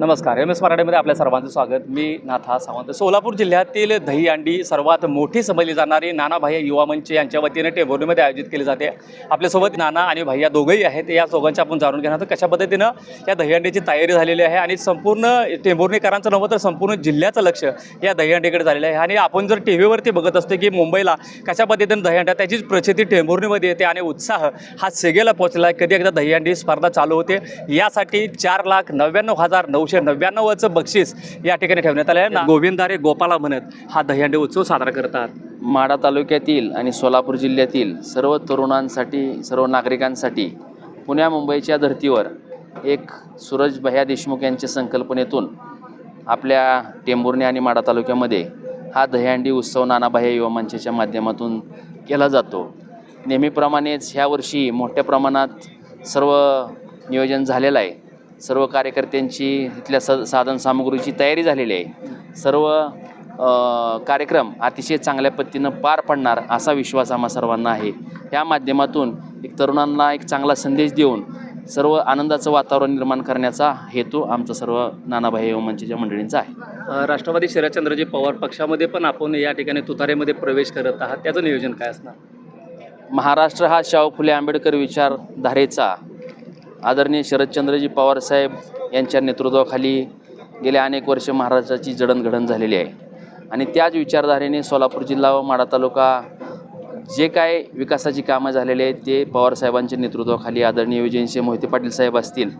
नमस्कार. M S मराठीमध्ये आपल्या सर्वांचं स्वागत. मी नाथा सावंत. सोलापूर जिल्ह्यातील दहीहंडी सर्वात मोठी समजली जाणारी नाना भैया युवा मंच यांच्या वतीने टेंभुर्णीमध्ये आयोजित केली जाते. आपल्यासोबत नाना आणि भैया दोघंही आहेत. या दोघांच्या आपण जाणून घेणार तर कशा पद्धतीनं या दहीहंडीची तयारी झालेली आहे आणि संपूर्ण टेंभुर्णीकरांचं नव्हतं तर संपूर्ण जिल्ह्याचं लक्ष या दहीहंडीकडे झालेलं आहे. आणि आपण जर टी व्हीवरती बघत असतो की मुंबईला कशा पद्धतीनं दहीहंड्या त्याचीच प्रचिती टेंभोर्णीमध्ये येते आणि उत्साह हा सेगेला पोहोचला आहे. कधी एकदा दहीहंडी स्पर्धा चालू होते. यासाठी चार लाख नव्याण्णव हजार नऊशे नव्याण्णवचं बक्षीस या ठिकाणी ठेवण्यात आलं आहे ना गोविंदारे गोपाला म्हणत हा दहीहंडी उत्सव साजरा करतात. माढा तालुक्यातील आणि सोलापूर जिल्ह्यातील सर्व तरुणांसाठी सर्व नागरिकांसाठी पुण्या मुंबईच्या धर्तीवर एक सूरज भैया देशमुख यांच्या संकल्पनेतून आपल्या टेंभुर्णी आणि माढा तालुक्यामध्ये हा दहीहंडी उत्सव नानाभाई युवा मंचाच्या माध्यमातून केला जातो. नेहमीप्रमाणेच ह्या वर्षी मोठ्या प्रमाणात सर्व नियोजन झालेलं आहे. सर्व कार्यकर्त्यांची इथल्या स साधन सामुग्रीची तयारी झालेली आहे. सर्व कार्यक्रम अतिशय चांगल्या पद्धतीनं पार पडणार असा विश्वास आम्हा सर्वांना आहे. या माध्यमातून एक तरुणांना एक चांगला संदेश देऊन सर्व आनंदाचं वातावरण निर्माण करण्याचा हेतू आमचा सर्व नानाभाई मंचच्या मंडळींचा आहे. राष्ट्रवादी शरदचंद्रजी पवार पक्षामध्ये पण आपण या ठिकाणी तुतारेमध्ये प्रवेश करत आहात. त्याचं नियोजन काय असणार? महाराष्ट्र हा शाहू फुले आंबेडकर विचारधारेचा आदरणीय शरदचंद्रजी पवारसाहेब यांच्या नेतृत्वाखाली गेल्या अनेक वर्ष महाराष्ट्राची जडणघडण झालेली आहे. आणि त्याच विचारधारेने सोलापूर जिल्हा व माडा तालुका जे काय विकासाची कामं झालेली आहेत ते पवारसाहेबांच्या नेतृत्वाखाली आदरणीय विजयनसिंह मोहिते पाटील साहेब असतील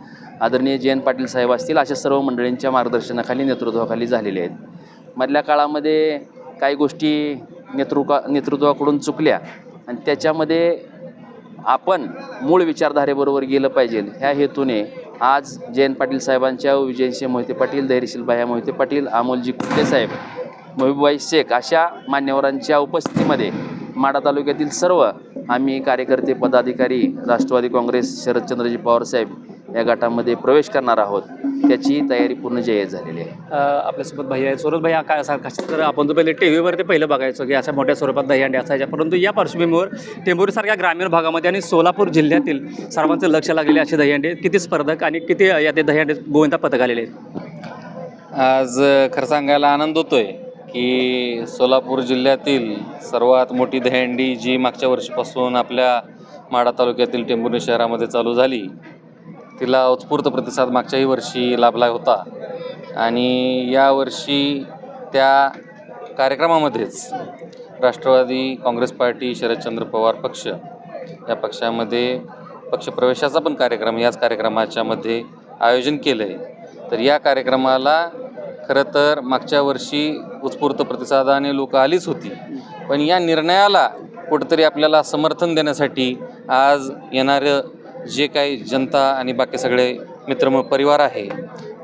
आदरणीय जयंत पाटील साहेब असतील अशा सर्व मंडळींच्या मार्गदर्शनाखाली नेतृत्वाखाली झालेले आहेत. मधल्या काळामध्ये काही गोष्टी नेतृका नेतृत्वाकडून चुकल्या आणि त्याच्यामध्ये आपण मूळ विचारधारेबरोबर गेलं पाहिजे. ह्या हेतूने आज जयंत पाटील साहेबांच्या विजयसिंह मोहिते पाटील धैर्यशील बाया मोहिते पाटील अमोलजी कुठे साहेब महबूबाई शेख अशा मान्यवरांच्या उपस्थितीमध्ये माढा तालुक्यातील सर्व आम्ही कार्यकर्ते पदाधिकारी राष्ट्रवादी काँग्रेस शरदचंद्रजी पवार साहेब या गटामध्ये प्रवेश करणार आहोत त्याची तयारी पूर्ण जय्यत झालेली आहे. आपल्यासोबत भैया आहे सूरज भैया काय असा कशा तर आपण जो पहिले टी व्हीवरती पहिलं बघायचो की अशा मोठ्या स्वरूपात दहीहंडी असायच्या. परंतु या पार्श्वभूमीवर टेंभुरीसारख्या ग्रामीण भागामध्ये आणि सोलापूर जिल्ह्यातील सर्वांचं लक्ष लागलेले असे दहीहंडी किती स्पर्धक आणि किती या ते दहीहंडी गोविंदा पथक आलेले आहेत? आज खरं सांगायला आनंद होतोय की सोलापूर जिल्ह्यातील सर्वात मोठी दहीहंडी जी मागच्या वर्षीपासून आपल्या माढा तालुक्यातील टेंभुर्णी शहरामध्ये चालू झाली तिला उत्स्फूर्त प्रतिसाद मागच्याही वर्षी लाभला होता. आणि यावर्षी त्या कार्यक्रमामध्येच राष्ट्रवादी काँग्रेस पार्टी शरदचंद्र पवार पक्ष या पक्षामध्ये पक्षप्रवेशाचा पण कार्यक्रम याच कार्यक्रमाच्या मध्ये आयोजन केलं आहे तर या कार्यक्रमाला खरं तर मागच्या वर्षी उत्स्फूर्त प्रतिसादाने लोक आलीच होती. पण या निर्णयाला कुठंतरी आपल्याला समर्थन देण्यासाठी आज येणारं जे काही जनता आणि बाकी सगळे मित्र परिवार आहे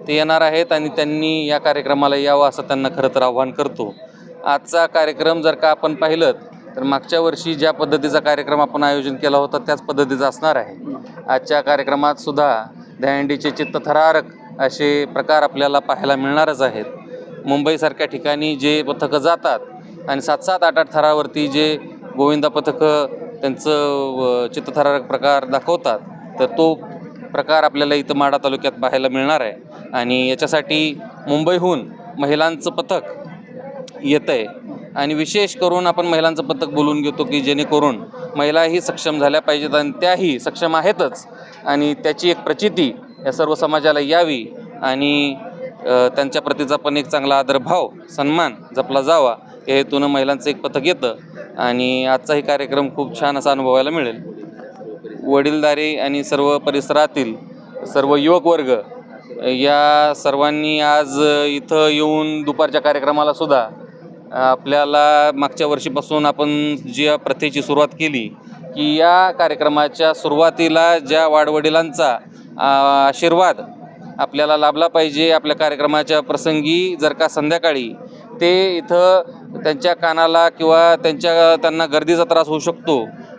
ते येणार आहेत आणि त्यांनी या कार्यक्रमाला यावं असं त्यांना खरं तर आव्हान करतो. आजचा कार्यक्रम जर का आपण पाहिलं तर मागच्या वर्षी ज्या पद्धतीचा कार्यक्रम आपण आयोजन केला होता त्याच पद्धतीचा असणार आहे. आजच्या कार्यक्रमात सुद्धा दहीहंडीचे चित्तथरारक असे प्रकार आपल्याला पाहायला मिळणारच आहेत. मुंबईसारख्या ठिकाणी जे पथकं जातात आणि सात सात आठ आठ थरावरती जे गोविंदा पथकं त्यांचं चित्तथरारक प्रकार दाखवतात तर तो प्रकार आपल्याला इथं माढा तालुक्यात पाहायला मिळणार आहे. आणि याच्यासाठी मुंबईहून महिलांचं पथक येतं आहे आणि विशेष करून आपण महिलांचं पथक बोलून घेतो की जेणेकरून महिलाही सक्षम झाल्या पाहिजेत आणि त्याही सक्षम आहेतच. आणि त्याची एक प्रचिती या सर्व समाजाला यावी. आणि त्यांच्या प्रतीचा पण एक चांगला आदरभाव सन्मान जपला जावा. या हेतून महिलांचं एक पथक येतं आणि आजचाही कार्यक्रम खूप छान असा अनुभवायला मिळेल. वडीलधारी आणि सर्व परिसरातील सर्व युवक वर्ग या सर्वांनी आज इथं येऊन दुपारच्या कार्यक्रमाला सुद्धा आपल्याला मागच्या वर्षीपासून आपण ज्या प्रथेची सुरुवात केली की या कार्यक्रमाच्या सुरुवातीला ज्या वाडवडिलांचा आशीर्वाद आपल्याला लाभला पाहिजे आपल्या कार्यक्रमाच्या प्रसंगी जर का संध्याकाळी ते इथं त्यांच्या कानाला किंवा त्यांच्या त्यांना गर्दीचा त्रास होऊ शकतो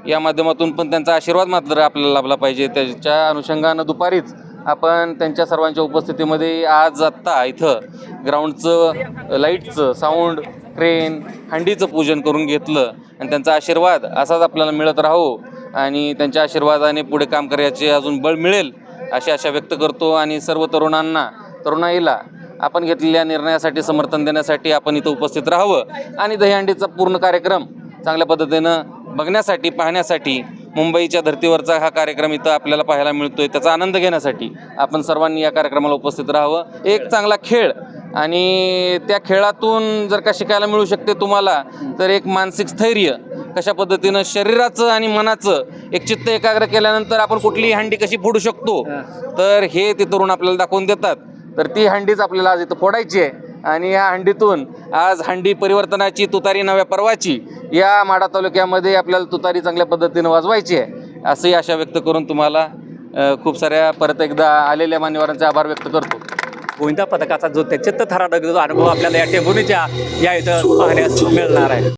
या माध्यमातून पण त्यांचा आशीर्वाद मात्र आपल्याला लाभला पाहिजे. त्याच्या अनुषंगानं दुपारीच आपण त्यांच्या सर्वांच्या उपस्थितीमध्ये आज आत्ता इथं ग्राउंडचं लाईटचं साऊंड क्रेन हंडीचं पूजन करून घेतलं आणि त्यांचा आशीर्वाद असाच आपल्याला मिळत राहो आणि त्यांच्या आशीर्वादाने पुढे काम करायचे अजून बळ मिळेल अशी आशा व्यक्त करतो. आणि सर्व तरुणांना तरुणाईला आपण घेतलेल्या निर्णयासाठी समर्थन देण्यासाठी आपण इथं उपस्थित राहावं. आणि दहीहंडीचा पूर्ण कार्यक्रम चांगल्या पद्धतीनं बघण्यासाठी पाहण्यासाठी मुंबईच्या धर्तीवरचा हा कार्यक्रम इथं आपल्याला पाहायला मिळतोय त्याचा आनंद घेण्यासाठी आपण सर्वांनी या कार्यक्रमाला उपस्थित राहावं. एक चांगला खेळ आणि त्या खेळातून जर का शिकायला मिळू शकते तुम्हाला तर एक मानसिक स्थैर्य कशा पद्धतीनं शरीराचं आणि मनाचं एक चित्त एकाग्र केल्यानंतर आपण कुठलीही हंडी कशी फोडू शकतो तर हे ते तरुण आपल्याला दाखवून देतात. तर ती हंडीच आपल्याला आज इथं फोडायची आहे. आणि या हंडीतून आज हंडी परिवर्तनाची तुतारी नव्या पर्वाची या माडा तालुक्यामध्ये आपल्याला तुतारी चांगल्या पद्धतीनं वाजवायची आहे. असंही आशा व्यक्त करून तुम्हाला खूप साऱ्या परत एकदा आलेल्या मान्यवरांचे आभार व्यक्त करतो. गोविंदा पथकाचा जो त्याच्यात थराडक जो अनुभव आपल्याला या टेंभुर्णीच्या या इथं पाहण्यास मिळणार आहे.